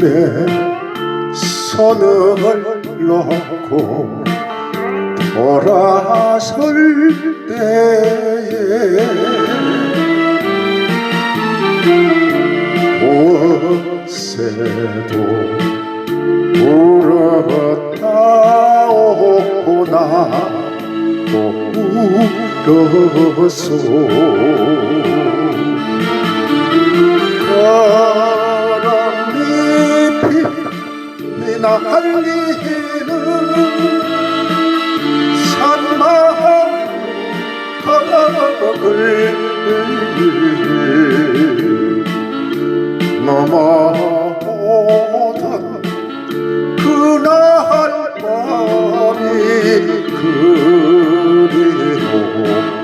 입에 손을 놓고 돌아설 때에 보세도 울었다 오나. 또 울었소. 넘어오던 그날 밤이 그리웠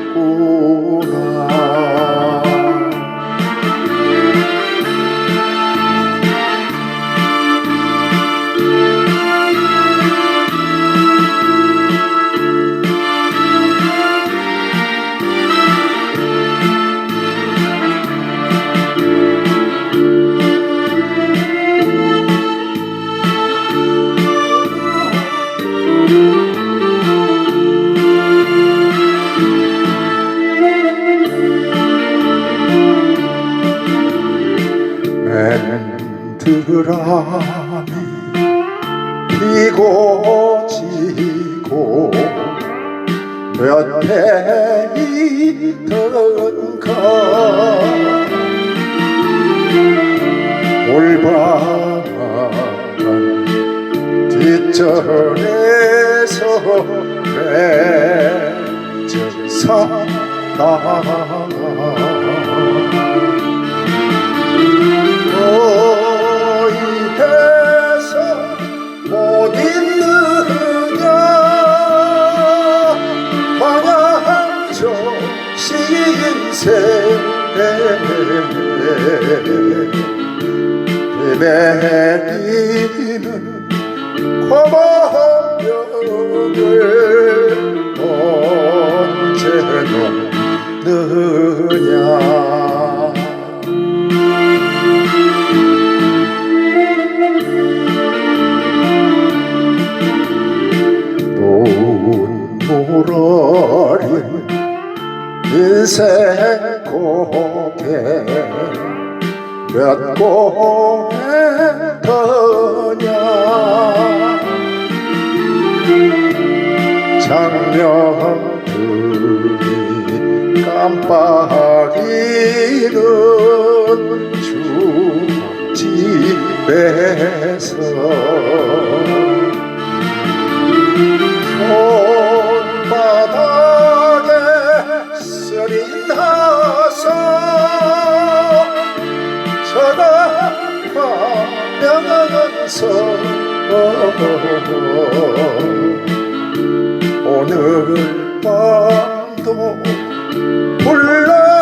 맨드라미 피고 지고 몇 해이던가. 올바른 뒷전에서 맺은 너희에서 신세 내리는 고마움을 언제 놓느냐 인생 고개 몇 고개 더냐 장명들이 깜빡이는 주집에 오늘 밤도 불러본다.